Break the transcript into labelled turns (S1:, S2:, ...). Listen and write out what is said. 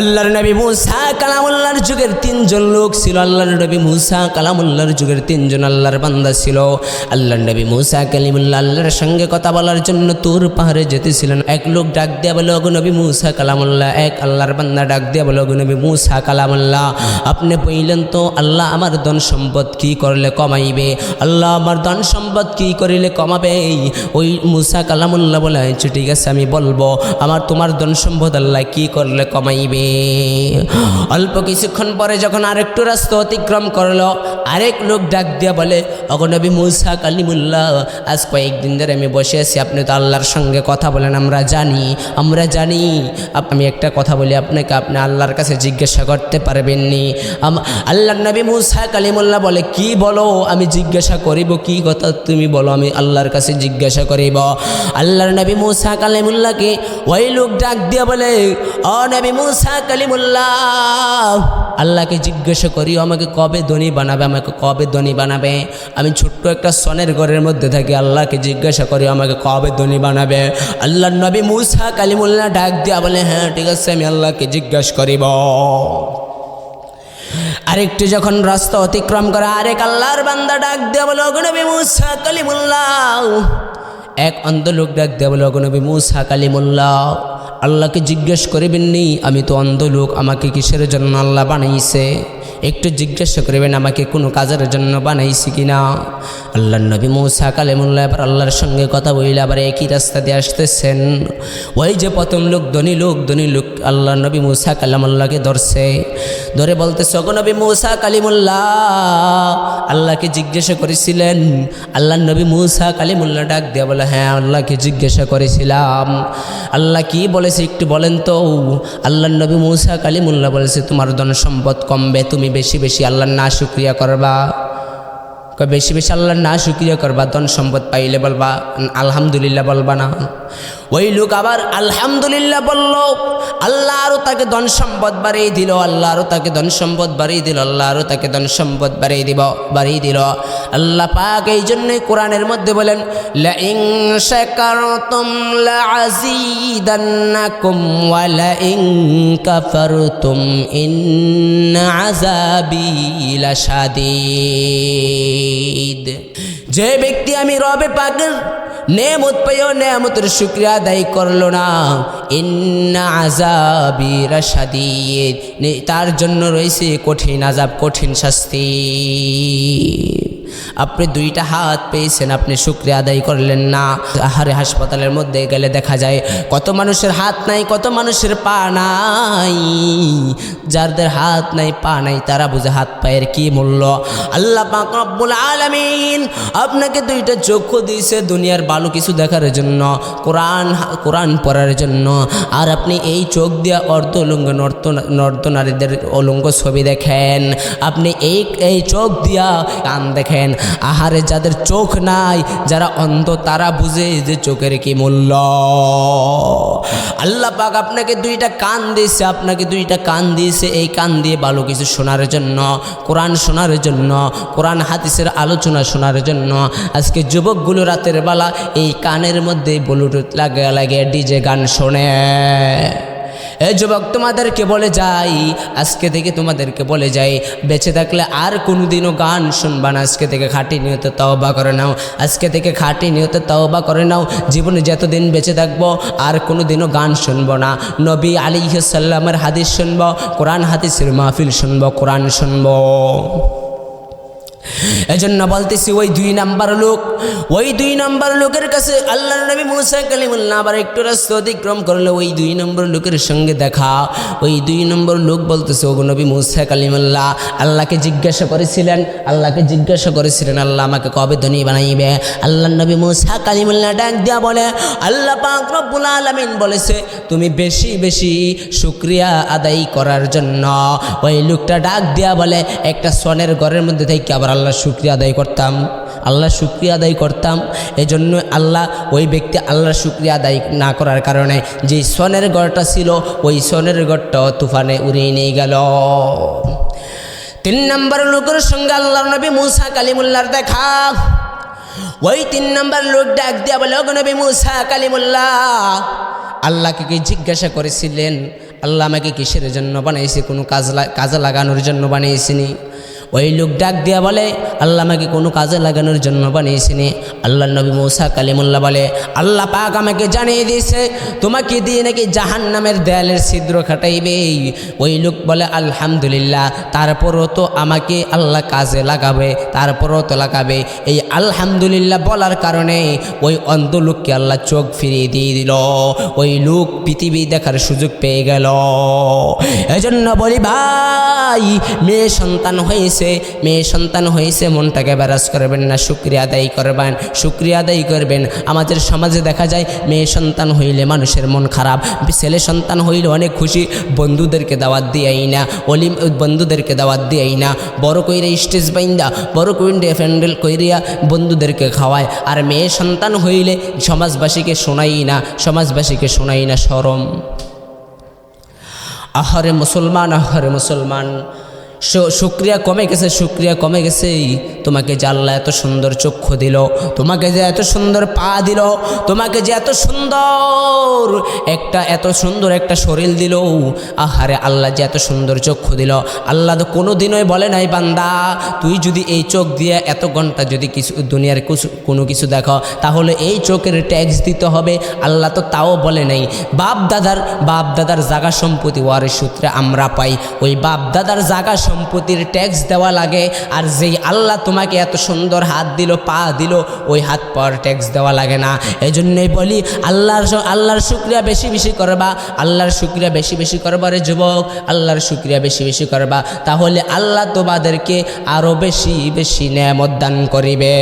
S1: আল্লাহর নবী মুসা কালামুল্লাহর যুগের তিনজন লোক ছিল। আল্লাহর নবী মুসা কালামুল্লাহর যুগের তিনজন আল্লাহর বান্দা ছিল। আল্লাহর নবী মুসা কালিমুল্লাহ আল্লাহর সঙ্গে কথা বলার জন্য তোর পাহাড়ে যেতেছিলেন। এক লোক ডাক দিয়া বলে অগো নবী মুসা কালামুল্লাহ। এক আল্লাহর বান্দা ডাক দিয়া বলে অগো নবী মুসা কালামুল্লাহ, আপনি বললেন তো, আল্লাহ আমার ধন সম্পদ কি করলে কমাইবে? আল্লাহ আমার ধন সম্পদ কি করিলে কমাবে? ওই মুসা কালামুল্লাহ বলে আচ্ছা ঠিক আছে, আমি বলব, আমার তোমার ধন সম্পদ আল্লাহ কি করলে কমাইবে? অল্প কিছুক্ষণ পরে যখন আরেকটু রাস্তা অতিক্রম করল, আরেক লোক ডাক দিয়া বলে অগনবী মুসা কালিমুল্লাহ, আজ কয়েকদিন ধরে আমি বসে আছি, আপনি তো আল্লাহর সঙ্গে কথা বলেন, আমরা জানি আমরা জানি। আমি একটা কথা বলি আপনাকে, আপনি আল্লাহর কাছে জিজ্ঞাসা করতে পারবেননি আল্লাহর নবী মুসা কালিমুল্লাহ বলে, কি বলো? আমি জিজ্ঞাসা করিব কি কথা তুমি বলো, আমি আল্লাহর কাছে জিজ্ঞাসা করিব। আল্লাহর নবী মুসা কালিমুল্লাহকে ওই লোক ডাক দিয়া বলে ও নবী মুসা কালিমুল্লাহ। আল্লাহকে জিজ্ঞাসা করি আমাকে কবে ধনী বানাবে, আমাকে কবে ধনী বানাবে? আমি ছোট্ট একটা সনের ঘরের মধ্যে থাকি, আল্লাহকে জিজ্ঞাসা করি আমাকে কবে ধনী বানাবে? আল্লাহ নবী মুসা কালিমুল্লাহ ডাক দিয়া বলে হ্যাঁ ঠিক আছে, আমি আল্লাহকে জিজ্ঞাসা করিব। আরেকটু যখন রাস্তা অতিক্রম করে, আরেক আল্লাহর বান্দা ডাক দিয়ে বলো অগনবী মুসা কালিমুল্লাহ। এক অন্ধ লোক ডাক দিয়ে বলো অগনবী মুসা কালিমুল্লাহ। আল্লাহকে জিজ্ঞেস করিবেননি আমি তো অন্ধ লোক, আমাকে কিসের জন্য আল্লাহ বানাইছে? একটু জিজ্ঞাসা করবেন, আমাকে কোনো কাজের জন্য বানাইছি কিনা আল্লাহ নবী মৌসা কালেমুল্লাহ এবার আল্লাহর সঙ্গে কথা বইলে আবার একই রাস্তা দিয়ে আসতেছেন। ওই যে প্রথম লোক, ধনী লোক ধনী লোক আল্লাহ নবী মৌসা কালামুল্লাহকে ধরছে। ধরে বলতে নবী মৌসা কালিমুল্লাহ! আল্লাহকে জিজ্ঞাসা করেছিলেন। আল্লাহ নবী মৌসা কালিমুল্লাহ ডাক দিয়ে বলে হ্যাঁ আল্লাহকে জিজ্ঞাসা করেছিলাম। আল্লাহ কি বলেছে একটু বলেন তো আল্লাহ নবী মৌসা কালিমুল্লাহ বলেছে, তোমার ধন সম্পদ কমবে, তুমি বেশি বেশি আল্লাহর না শুক্রিয়া করবা। বেশি বেশি আল্লাহর না শুক্রিয়া করবা, ধন সম্পদ পাইলে বলবা, আলহামদুলিল্লাহ বলবা না। ওই লোক আবার আলহামদুলিল্লাহ বলল আল্লাহ আরও তাকে ধন সম্পদ বাড়িয়ে দিল আল্লাহ আরও তাকে ধন সম্পদ বাড়িয়ে দিল আল্লাহ আরও তাকে ধন সম্পদ বাড়িয়ে দিব, বাড়িয়ে দিল। আল্লাহ পাক এই জন্যই কোরআনের মধ্যে বলেন লাইং শাকারতুম লাআযীদান্নাকুম ওয়া লাইং কাফারতুম ইন্না আযাবি লাশাদীদ। যে ব্যক্তি আমি রবে পাকের নেমত পেয়েও নেমতের শুক্রিয়া আদায় করল না। ইন্না আজাবিরা সাদিয়ে তার জন্য রয়েছে কঠিন আজাব কঠিন শাস্তি। আপনি দুইটা হাত পেয়েছেন, আপনি শুক্রিয়া আদায় করলেন না। আহারে হাসপাতালের মধ্যে গেলে দেখা যায় কত মানুষের হাত নাই, কত মানুষের পা নাই। যাদের হাত নাই, পা নাই, তারা বুঝে হাত পায়ের কি মূল্য। আল্লাহ পাক রব্বুল আলামিন আপনাকে দুইটা চক্ষু দিয়েছে দুনিয়ার ভালো কিছু দেখার জন্য, কোরআন কোরআন পড়ার জন্য। আর আপনি এই চোখ দিয়ে অর্ধ উলঙ্গ নর্ত নর্ত নারীদের অলঙ্গ ছবি দেখেন। আপনি এই এই চোখ দিয়া কান দেখেন। আহারে যাদের চোখ নাই, যারা অন্ধ, তারা বুঝে যে চোখের কি মূল্য। আল্লাহ পাক আপনাকে দুইটা কান দিয়েছে, আপনাকে দুইটা কান দিয়েছে, এই কান দিয়ে ভালো কিছু শোনার জন্য, কোরআন শোনার জন্য, কোরআন হাদিসের আলোচনা শোনার জন্য। আজকে যুবকগুলো রাতের বেলা এই কানের মধ্যে ব্লুটুথ লাগে লাগে ডিজে গান শোনে। এ যুবক, তোমাদেরকে বলে যাই, আজকে থেকে তোমাদেরকে বলে যাই, বেঁচে থাকলে আর কোনোদিনও গান শুনবা না। আজকে থেকে খাঁটি নিয়তে তওবা করে নাও, আজকে থেকে খাঁটি নিয়তে তওবা করে নাও। জীবনে যতদিন বেঁচে থাকব, আর কোনোদিনও গান শুনব না। নবী আলী সাল্লামের হাদিস শুনব, কোরআন হাদিসের মাহফিল শুনব, কোরআন শুনব। এজন্য বলতেছি, ওই দুই নাম্বার লোক, ওই দুই নাম্বার লোকের কাছে আল্লাহ নবী মুসা কালিমুল্লাহ আবার একটু রাস্তা অতিক্রম করল। ওই দুই নম্বর লোকের সঙ্গে দেখা, ওই দুই নম্বর লোক বলতেছে, ওগো নবী মুসা কালিমুল্লাহ, আল্লাহকে জিজ্ঞাসা করেছিলেন, আল্লাহকে জিজ্ঞাসা করেছিলেন, আল্লাহ আমাকে কবে ধনী বানাইবে? আল্লাহ নবী মুসা কালিমুল্লাহ ডাক দিয়া বলে, আল্লাহ পাক রব্বুল আলামিন বলেছে, তুমি বেশি বেশি শুক্রিয়া আদায় করার জন্য। ওই লোকটা ডাক দিয়া বলে, একটা সনের ঘরের মধ্যে থেকে আবার আল্লাহ শুক্রিয়া আদায় করতাম। আল্লাহ শুক্রিয়া আদায় করতাম। এজন্য আল্লাহ ওই ব্যক্তি আল্লাহর শুক্রিয়া আদায় না করার কারণে যে সনের গড়টা ছিল, ওই সনের গড়টা তুফানে উড়িয়ে নিয়ে গেল। তিন নম্বর লোকের সঙ্গে আল্লাহ নবী মুসা কালিমুল্লার দেখা। ওই তিন নম্বর লোক ডাক দিয়া বলে, "ওগো নবী মুসা কালিমুল্লাহ, আল্লাহকে কি জিজ্ঞাসা করেছিলেন? আল্লাহ আমাকে কিসের জন্য বানাইছে? কোনো কাজ কাজে লাগানোর জন্য বানিয়েছিনি ওই লোক ডাক দিয়া বলে, আল্লাহ আমাকে কোনো কাজে লাগানোর জন্য বানিয়েছিনি। আল্লাহ নবী মৌসা কালিমুল্লাহ বলে, আল্লাহ পাক আমাকে জানিয়ে দিয়েছে, তোমাকে দিয়ে নাকি জাহান নামের দেয়ালের ছিদ্র খাটাইবে। ওই লোক বলে, আলহামদুলিল্লাহ, তারপরও তো আমাকে আল্লাহ কাজে লাগাবে, তারপরও তো লাগাবে। এই আলহামদুলিল্লাহ বলার কারণে ওই অন্ধ লোককে আল্লাহ চোখ ফিরিয়ে দিয়ে দিল। ওই লোক পৃথিবী দেখার সুযোগ পেয়ে গেল। এজন্য বলি ভাই, মেয়ে সন্তান হয়েছে মেয়ে সন্তান হয়েছে মনটাকে ব্যারাজ করবেন না, শুক্রিয়া আদায় করবেন, শুক্রিয়া আদায় করবেন। আমাদের সমাজে দেখা যায়, মেয়ে সন্তান হইলে মানুষের মন খারাপ, ছেলে সন্তান হইলে অনেক খুশি, বন্ধুদেরকে দাওয়াত দিয়াই না, অলিম, বন্ধুদেরকে দাওয়াত দিয়াই না, বড় কইরে স্টেজ বাইন্দা, বড় কইরে ফ্যান্ডেল কইরিয়া বন্ধুদেরকে খাওয়ায়। আর মেয়ে সন্তান হইলে সমাজবাসীকে শোনাই না, সমাজবাসীকে শোনাই না সরম আহরে মুসলমান আহরে মুসলমান শুক্রিয়া কমে গেছে, শুক্রিয়া কমে গেছে তোমাকে যে আল্লাহ এত সুন্দর চক্ষু দিল, তোমাকে যে এত সুন্দর পা দিল, তোমাকে যে এত সুন্দর একটা, এত সুন্দর একটা শরীর দিল, আহারে আল্লাহ যে এত সুন্দর চক্ষু দিল। আল্লাহ তো কোনো দিনই বলে নাই, বান্দা, তুই যদি এই চোখ দিয়ে এত ঘণ্টা যদি কিছু, দুনিয়ার কোনো কিছু দেখো, তাহলে এই চোখের ট্যাক্স দিতে হবে। আল্লাহ তো তাও বলে নাই। বাপ দাদার বাপ দাদার জাগা সম্পত্তি ওয়ারের সূত্রে আমরা পাই। ওই বাপ দাদার জাগা সম্পত্তির ট্যাক্স দেওয়া লাগে, আর যেই আল্লাহ তোমাকে এত সুন্দর হাত দিল, পা দিল, ওই হাত পাওয়ার ট্যাক্স দেওয়া লাগে না। এই জন্যই বলি, আল্লাহর আল্লাহর শুক্রিয়া বেশি বেশি করবা, আল্লাহর শুক্রিয়া বেশি বেশি করবা রে যুবক, আল্লাহর শুক্রিয়া বেশি বেশি করবা, তাহলে আল্লাহ তোমাদেরকে আরও বেশি বেশি নেয়ামত দান করিবে।